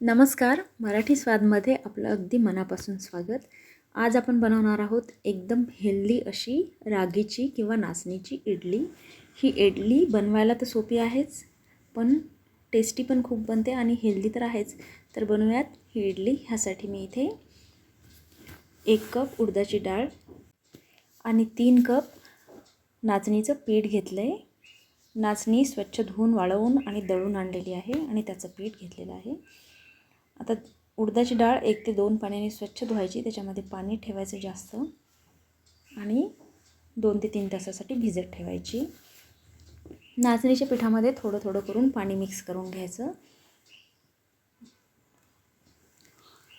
नमस्कार मराठी स्वादमध्ये आपलं अगदी मनापासून स्वागत. आज आपण बनवणार आहोत एकदम हेल्दी अशी रागीची किंवा नाचणीची इडली. ही इडली बनवायला तर सोपी आहेच पण टेस्टी पण खूप बनते आणि हेल्दी तर आहेच. तर बनवूयात ही इडली. ह्यासाठी मी इथे एक कप उडदाची डाळ आणि तीन कप नाचणीचं पीठ घेतलं आहे नाचणी स्वच्छ धुवून वाळवून आणि दळून आणलेली आहे आणि त्याचं पीठ घेतलेलं आहे. आता उडदाची डाळ एक ते दोन पाण्याने स्वच्छ धुवायची त्याच्यामध्ये पाणी ठेवायचं जास्त. आणि दोन ते तीन तासासाठी भिजत ठेवायची. नाचणीच्या पिठामध्ये थोडं थोडं करून पाणी मिक्स करून घ्यायचं.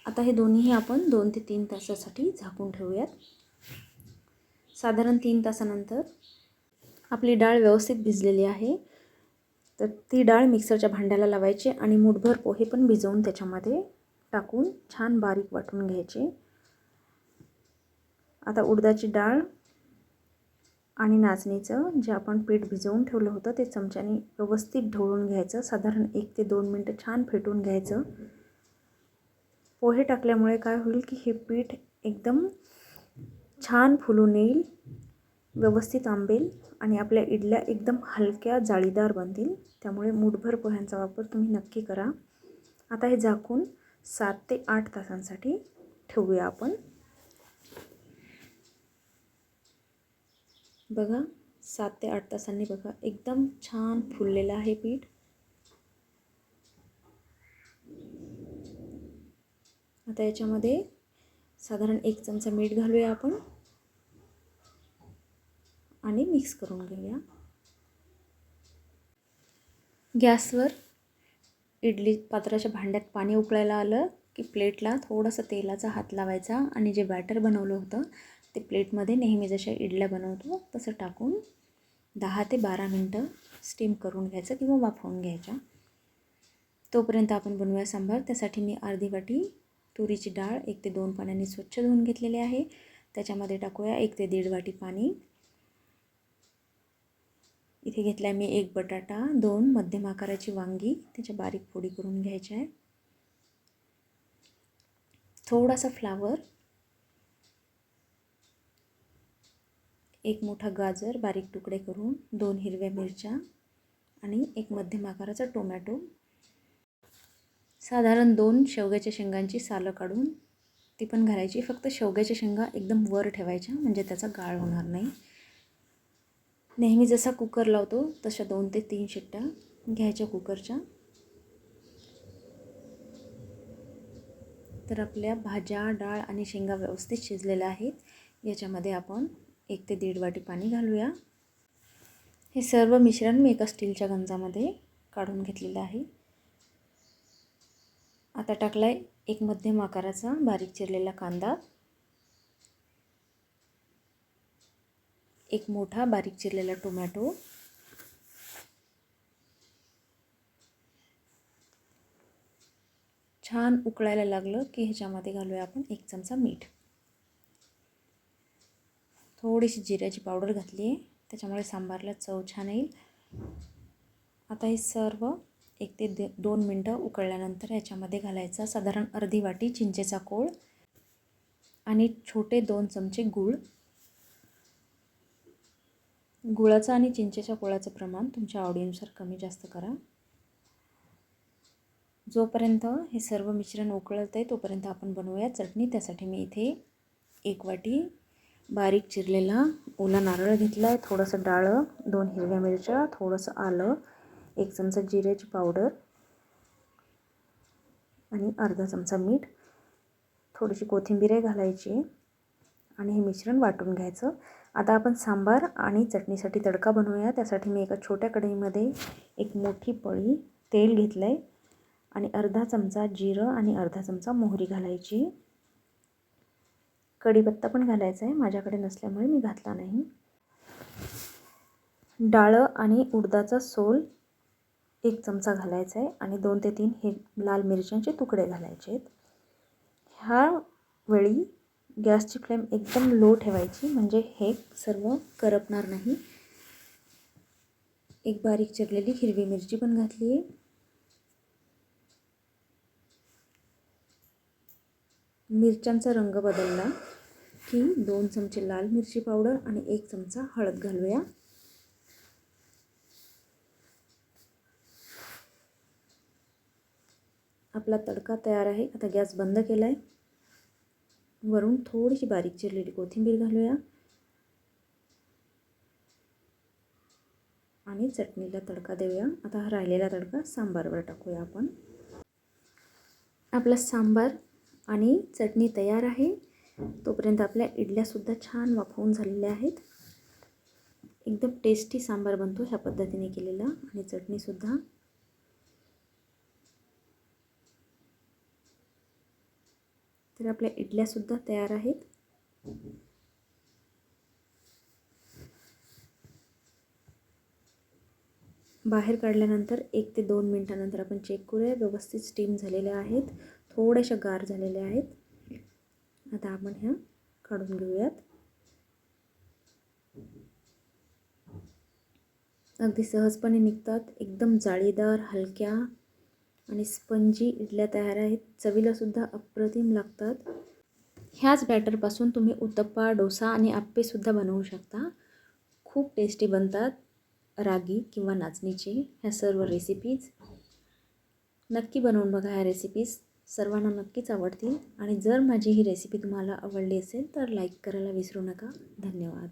आता हे दोन्हीही आपण दोन ते तीन तासासाठी झाकून ठेवूयात. साधारण तीन तासानंतर आपली डाळ व्यवस्थित भिजलेली आहे. तर ती डाळ मिक्सरच्या भांड्याला लावायची आणि मुठभर पोहे पण भिजवून त्याच्यामध्ये टाकून छान बारीक वाटून घ्यायचे. आता उडदाची डाळ आणि नाचणीचं जे आपण पीठ भिजवून ठेवलं होतं ते चमच्याने व्यवस्थित ढवळून घ्यायचं. साधारण एक ते दोन मिनटं छान फेटून घ्यायचं. पोहे टाकल्यामुळे काय होईल की हे पीठ एकदम छान फुलून येईल व्यवस्थित आंबेल आणि आपल्या इडल्या एकदम हलक्या जाळीदार बनतील. त्यामुळे मूठभर पोह्यांचा वापर तुम्ही नक्की करा. आता हे झाकून सात ते आठ तासांसाठी ठेवूया आपण. बघा सात ते आठ तासांनी बघा एकदम छान फुललेलं आहे पीठ. आता याच्यामध्ये साधारण एक चमचा मीठ घालूया आपण. आणि मिक्स करून घेऊया. गॅसवर इडली पात्राच्या भांड्यात पाणी उकळायला आलं की प्लेटला थोडंसं तेलाचा हात लावायचा आणि जे बॅटर बनवलं होतं ते प्लेटमध्ये नेहमी जशा इडल्या बनवतो तसं टाकून दहा ते बारा मिनटं स्टीम करून घ्यायचं किंवा वाफवून घ्यायच्या. तोपर्यंत आपण बनवूया सांबार. त्यासाठी मी अर्धी वाटी तुरीची डाळ एक ते दोन पाण्याने स्वच्छ धुवून घेतलेली आहे. त्याच्यामध्ये टाकूया एक ते दीड वाटी पाणी. इथे घेतला आहे मी एक बटाटा दोन मध्यम आकाराची वांगी त्याच्या बारीक फोडी करून घ्यायच्या आहे. थोडासा फ्लावर एक मोठा गाजर बारीक तुकडे करून दोन हिरव्या मिरच्या आणि एक मध्यम आकाराचा टोमॅटो. साधारण दोन शेवग्याच्या शेंगांची सालं काढून ती पण घालायची. फक्त शेवग्याच्या शेंगा एकदम वर ठेवायच्या म्हणजे त्याचा गाळ होणार नाही. नेहमी जसा कुकर लावतो तशा दोन ते तीन शिट्ट्या घ्यायच्या कुकरच्या तर आपल्या भाज्या डाळ आणि शेंगा व्यवस्थित शिजलेल्या आहेत. याच्यामध्ये आपण एक ते दीड वाटी पाणी घालूया. हे सर्व मिश्रण मी एका स्टीलच्या गंजामध्ये काढून घेतलेलं आहे. आता टाकला आहे एक मध्यम आकाराचा बारीक चिरलेला कांदा. एक मोठा बारीक चिरलेला टोमॅटो. छान उकळायला लागलं की ह्याच्यामध्ये घालूया आपण एक चमचा मीठ. थोडीशी जिऱ्याची पावडर घातली आहे. त्याच्यामुळे सांबारला चव छान येईल. आता हे सर्व एक ते दे दोन मिनटं उकळल्यानंतर ह्याच्यामध्ये घालायचा साधारण अर्धी वाटी चिंचेचा कोळ आणि छोटे दोन चमचे गूळ. गुळाचं आणि चिंचेच्या गुळाचं प्रमाण तुमच्या आवडीनुसार कमी जास्त करा. जोपर्यंत हे सर्व मिश्रण उकळत आहे तोपर्यंत आपण बनवूया चटणी. त्यासाठी मी इथे एक वाटी बारीक चिरलेला ओला नारळ घेतला आहे थोडंसं डाळं दोन हिरव्या मिरच्या थोडंसं आलं एक चमचा जिऱ्याची पावडर आणि अर्धा चमचा मीठ. थोडीशी कोथिंबीरही घालायची आणि हे मिश्रण वाटून घ्यायचं. आता आपण सांबार आणि चटणीसाठी तडका बनवूया. त्यासाठी मी एका छोट्या कढईमध्ये एक मोठी पळी तेल घेतलं आहे आणि अर्धा चमचा जिरं आणि अर्धा चमचा मोहरी घालायची. कढीपत्ता पण घालायचा आहे. माझ्याकडे नसल्यामुळे मी घातला नाही. डाळं आणि उडदाचा सोल एक चमचा घालायचा आहे आणि दोन ते तीन हे लाल मिरच्यांचे तुकडे घालायचे आहेत ह्या वेळी गॅसची फ्लेम एकदम लो ठेवायची म्हणजे हे सर्व करपणार नाही. एक बारीक चिरलेली हिरवी मिरची पण घातली आहे. मिरच्यांचा रंग बदलला की दोन चमचे लाल मिरची पावडर आणि एक चमचा हळद घालूया. आपला तडका तयार आहे. आता गॅस बंद केला आहे वरून थोडीशी बारीक चिरलेली कोथिंबीर घालूया. आणि चटणीला तडका देऊया. आता हा राहिलेला तडका सांबारवर टाकूया आपण. आपला सांबार आणि चटणी तयार आहे. तोपर्यंत आपल्या इडल्यासुद्धा छान वाफवून झालेल्या आहेत. एकदम टेस्टी सांबार बनतो ह्या पद्धतीने केलेला. आणि चटणीसुद्धा तर आपल्या इडल्यासुद्धा तयार आहेत. बाहेर काढल्यानंतर एक ते दोन मिनटानंतर आपण चेक करूया. व्यवस्थित स्टीम झालेल्या आहेत. थोड्याशा गार झालेल्या आहेत. आता आपण ह्या काढून घेऊयात. अगदी सहजपणे निघतात. एकदम जाळीदार हलक्या आणि स्पंजी इडल्या तयार आहेत. चवीलासुद्धा अप्रतिम लागतात. ह्याच बॅटरपासून तुम्ही उत्तप्पा डोसा आणि आप्पेसुद्धा बनवू शकता. खूप टेस्टी बनतात. रागी किंवा नाचणीची ह्या सर्व रेसिपीज नक्की बनवून बघा ह्या रेसिपीज सर्वांना नक्कीच आवडतील. आणि जर माझी ही रेसिपी तुम्हाला आवडली असेल तर लाईक करायला विसरू नका. धन्यवाद.